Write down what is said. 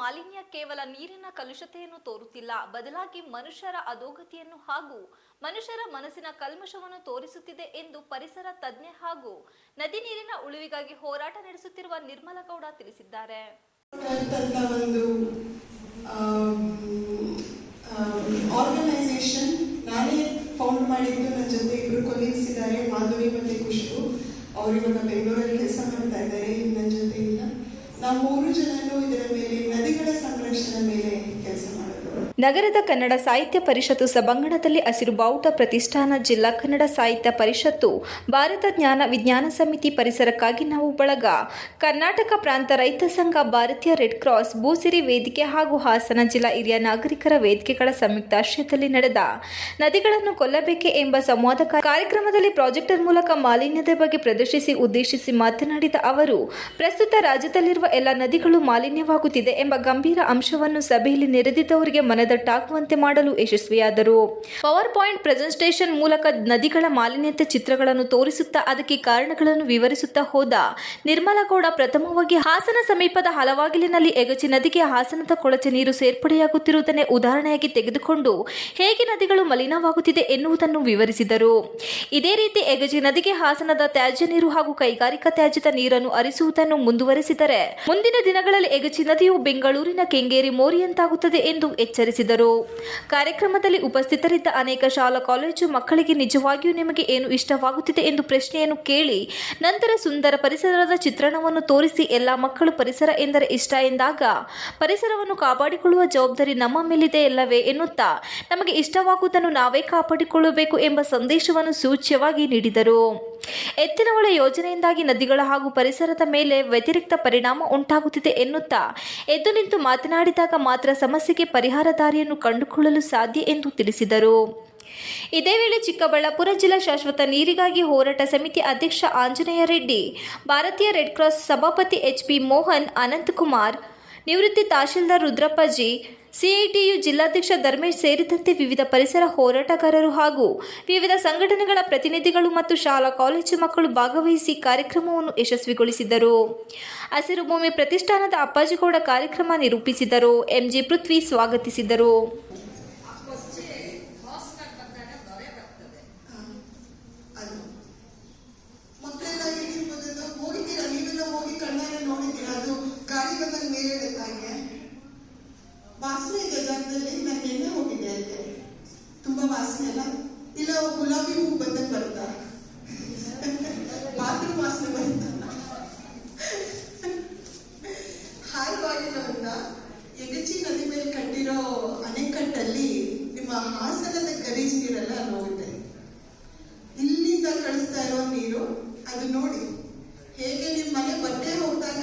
ಮಾಲಿನ್ಯ ಕೇವಲ ನೀರಿನ ಕಲುಷತೆಯನ್ನು ತೋರುತ್ತಿಲ್ಲ. ಬದಲಾಗಿ ಮನುಷ್ಯರ ಅಧೋಗತಿಯನ್ನು ಹಾಗೂ ಮನುಷ್ಯರ ಮನಸ್ಸಿನ ಕಲ್ಮಶವನ್ನು ತೋರಿಸುತ್ತಿದೆ ಎಂದು ಪರಿಸರ ತಜ್ಞೆ ಹಾಗೂ ನದಿ ನೀರಿನ ಉಳಿವಿಗಾಗಿ ಹೋರಾಟ ನಡೆಸುತ್ತಿರುವ ನಿರ್ಮಲಗೌಡ ತಿಳಿಸಿದ್ದಾರೆ. ಆರ್ಗನೈಸೇಷನ್ ನಾನೇ ಫೌಂಡ್ ಮಾಡಿದ್ದು. ನನ್ನ ಜೊತೆ ಕೊಲೀಗ್ಸ್ ಮಾಧುರಿ ಮತ್ತೆ ಖುಷ್ಬು ಅವರು ಇವಾಗ ಬೆಂಗಳೂರಲ್ಲಿ ಕೆಲಸ ಮಾಡ್ತಾ ಇದ್ದಾರೆ ನನ್ನ ಜೊತೆ ಇಲ್ಲ ನಾವು ಮೂರು ಜನನು ಇದರ ಮೇಲೆ ನದಿಗಳ ಸಂರಕ್ಷಣೆ ಮೇಲೆ ನಗರದ ಕನ್ನಡ ಸಾಹಿತ್ಯ ಪರಿಷತ್ತು ಸಭಾಂಗಣದಲ್ಲಿ ಹಸಿರು ಬಾವುಟ ಪ್ರತಿಷ್ಠಾನ ಜಿಲ್ಲಾ ಕನ್ನಡ ಸಾಹಿತ್ಯ ಪರಿಷತ್ತು ಭಾರತ ಜ್ಞಾನ ವಿಜ್ಞಾನ ಸಮಿತಿ ಪರಿಸರಕ್ಕಾಗಿ ನಾವು ಬಳಗ. ಕರ್ನಾಟಕ ಪ್ರಾಂತ ರೈತ ಸಂಘ ಭಾರತೀಯ ರೆಡ್ ಕ್ರಾಸ್ ಭೂಸಿರಿ ವೇದಿಕೆ ಹಾಗೂ ಹಾಸನ ಜಿಲ್ಲಾ ಹಿರಿಯ ನಾಗರಿಕರ ವೇದಿಕೆಗಳ ಸಂಯುಕ್ತಾಶ್ರಯದಲ್ಲಿ ನಡೆದ ನದಿಗಳನ್ನು ಕೊಲ್ಲಬೇಕೆ ಎಂಬ ಸಂವಾದ ಕಾರ್ಯಕ್ರಮದಲ್ಲಿ ಪ್ರಾಜೆಕ್ಟರ್ ಮೂಲಕ ಮಾಲಿನ್ಯದ ಬಗ್ಗೆ ಪ್ರದರ್ಶಿಸಿ ಉದ್ದೇಶಿಸಿ ಮಾತನಾಡಿದ ಅವರು, ಪ್ರಸ್ತುತ ರಾಜ್ಯದಲ್ಲಿರುವ ಎಲ್ಲ ನದಿಗಳು ಮಾಲಿನ್ಯವಾಗುತ್ತಿದೆ ಎಂಬ ಗಂಭೀರ ಅಂಶವನ್ನು ಸಭೆಯಲ್ಲಿ ನೆರೆದಿದ್ದವರಿಗೆ ಮನದಟ್ಟಾಗುವಂತೆ ಮಾಡಲು ಯಶಸ್ವಿಯಾದರು. ಪವರ್ ಪಾಯಿಂಟ್ ಪ್ರೆಸೆಂಟೇಷನ್ ಮೂಲಕ ನದಿಗಳ ಮಾಲಿನ್ಯತೆ ಚಿತ್ರಗಳನ್ನು ತೋರಿಸುತ್ತಾ ಅದಕ್ಕೆ ಕಾರಣಗಳನ್ನು ವಿವರಿಸುತ್ತಾ ಹೋದ ನಿರ್ಮಲಗೌಡ, ಪ್ರಥಮವಾಗಿ ಹಾಸನ ಸಮೀಪದ ಹಲವಾಗಿಲಿನಲ್ಲಿ ಎಗಚಿ ನದಿಗೆ ಹಾಸನದ ಕೊಳಚೆ ನೀರು ಸೇರ್ಪಡೆಯಾಗುತ್ತಿರುವುದನ್ನೇ ಉದಾಹರಣೆಯಾಗಿ ತೆಗೆದುಕೊಂಡು ಹೇಗೆ ನದಿಗಳು ಮಲಿನವಾಗುತ್ತಿದೆ ಎನ್ನುವುದನ್ನು ವಿವರಿಸಿದರು. ಇದೇ ರೀತಿ ಎಗಜಿ ನದಿಗೆ ಹಾಸನದ ತ್ಯಾಜ್ಯ ನೀರು ಹಾಗೂ ಕೈಗಾರಿಕಾ ತ್ಯಾಜ್ಯದ ನೀರನ್ನು ಹರಿಸುವುದನ್ನು ಮುಂದುವರೆಸಿದರೆ ಮುಂದಿನ ದಿನಗಳಲ್ಲಿ ಎಗಚಿ ನದಿಯು ಬೆಂಗಳೂರಿನ ಕೆಂಗೇರಿ ಮೋರಿಯಂತಾಗುತ್ತದೆ ಎಂದು ಎಚ್ಚರಿಸಿದರು. ಕಾರ್ಯಕ್ರಮದಲ್ಲಿ ಉಪಸ್ಥಿತರಿದ್ದ ಅನೇಕ ಶಾಲಾ, ಕಾಲೇಜು ಮಕ್ಕಳಿಗೆ ನಿಜವಾಗಿಯೂ ನಿಮಗೆ ಏನು ಇಷ್ಟವಾಗುತ್ತಿದೆ ಎಂದು ಪ್ರಶ್ನೆಯನ್ನು ಕೇಳಿ, ನಂತರ ಸುಂದರ ಪರಿಸರದ ಚಿತ್ರಣವನ್ನು ತೋರಿಸಿ ಎಲ್ಲ ಮಕ್ಕಳು ಪರಿಸರ ಎಂದರೆ ಇಷ್ಟ ಎಂದಾಗ, ಪರಿಸರವನ್ನು ಕಾಪಾಡಿಕೊಳ್ಳುವ ಜವಾಬ್ದಾರಿ ನಮ್ಮ ಮೇಲಿದೆ ಎಲ್ಲವೇ ಎನ್ನುತ್ತಾ, ನಮಗೆ ಇಷ್ಟವಾಗುವುದನ್ನು ನಾವೇ ಕಾಪಾಡಿಕೊಳ್ಳಬೇಕು ಎಂಬ ಸಂದೇಶವನ್ನು ಸೂಚ್ಯವಾಗಿ ನೀಡಿದರು. ಎತ್ತಿನಹೊಳೆ ಯೋಜನೆಯಿಂದಾಗಿ ನದಿಗಳ ಹಾಗೂ ಪರಿಸರದ ಮೇಲೆ ವ್ಯತಿರಿಕ್ತ ಪರಿಣಾಮ ಉಂಟಾಗುತ್ತಿದೆ ಎನ್ನುತ್ತಾ? ಎದ್ದು ನಿಂತು ಮಾತನಾಡಿದಾಗ ಮಾತ್ರ ಸಮಸ್ಯೆಗೆ ಪರಿಹಾರ ದಾರಿಯನ್ನು ಕಂಡುಕೊಳ್ಳಲು ಸಾಧ್ಯ ಎಂದು ತಿಳಿಸಿದರು. ಇದೇ ವೇಳೆ ಚಿಕ್ಕಬಳ್ಳಾಪುರ ಜಿಲ್ಲಾ ಶಾಶ್ವತ ನೀರಿಗಾಗಿ ಹೋರಾಟ ಸಮಿತಿ ಅಧ್ಯಕ್ಷ ಆಂಜನೇಯ ರೆಡ್ಡಿ, ಭಾರತೀಯ ರೆಡ್ ಕ್ರಾಸ್ ಸಭಾಪತಿ ಎಚ್ ಪಿ ಮೋಹನ್ ಅನಂತಕುಮಾರ್ ನಿವೃತ್ತಿ ತಹಶೀಲ್ದಾರ್ ರುದ್ರಪ್ಪಾಜಿ, ಸಿಐಟಿಯು ಜಿಲ್ಲಾಧ್ಯಕ್ಷ ಧರ್ಮೇಶ್ ಸೇರಿದಂತೆ ವಿವಿಧ ಪರಿಸರ ಹೋರಾಟಗಾರರು ಹಾಗೂ ವಿವಿಧ ಸಂಘಟನೆಗಳ ಪ್ರತಿನಿಧಿಗಳು ಮತ್ತು ಶಾಲಾ ಕಾಲೇಜು ಮಕ್ಕಳು ಭಾಗವಹಿಸಿ ಕಾರ್ಯಕ್ರಮವನ್ನು ಯಶಸ್ವಿಗೊಳಿಸಿದರು. ಹಸಿರು ಭೂಮಿ ಪ್ರತಿಷ್ಠಾನದ ಅಪ್ಪಾಜಿಗೌಡ ಕಾರ್ಯಕ್ರಮ ನಿರೂಪಿಸಿದರು. ಎಂಜಿ ಪೃಥ್ವಿ ಸ್ವಾಗತಿಸಿದರು ಅದು ಮಕ್ಕಳೆಲ್ಲ ಹೇಳಿರ್ಬೋದು ಹೋಗಿದ್ದೀರಾ ನೀವೆಲ್ಲ ಹೋಗಿ ಕಣ್ಣಾರೆ ನೋಡಿದ್ದೀರಾ ಅದು ಗಾಳಿ ಬಂದಾಗ ಮೇಲೆ ಹಾಗೆ ವಾಸನೆ ಇದೆ ಜಾಗದಲ್ಲಿ ನಾನು ನಿನ್ನೆ ಹೋಗಿದ್ದೆ ಅಂತೆ ತುಂಬಾ ವಾಸನೆ ಅಲ್ಲ? ಇಲ್ಲ ಗುಲಾಬಿ ಹೂ ಬಂದಾಗ ಬರುತ್ತಾ? ಬಾತ್ರೂಮ್ ವಾಸನೆ ಬರುತ್ತಾ ಹಾರವಾಗಿರೋದ್ರಿಂದ ಎಗಚಿ ನದಿ ಮೇಲೆ ಕಟ್ಟಿರೋ ಅಣೆಕಟ್ಟಲ್ಲಿ ನಿಮ್ಮ ಹಾಸನದ ಗರೀಜ್ ನೀರೆಲ್ಲ ಹೋಗುತ್ತೆ ಇಲ್ಲಿಂದ ಕಳಿಸ್ತಾ ಇರೋ ನೀರು, ಅದು ನೋಡಿ. ಹೇಗೆ ನಿಮ್ಮ ಮನೆ ಬಟ್ಟೆ ಹೋಗಿದಾಗ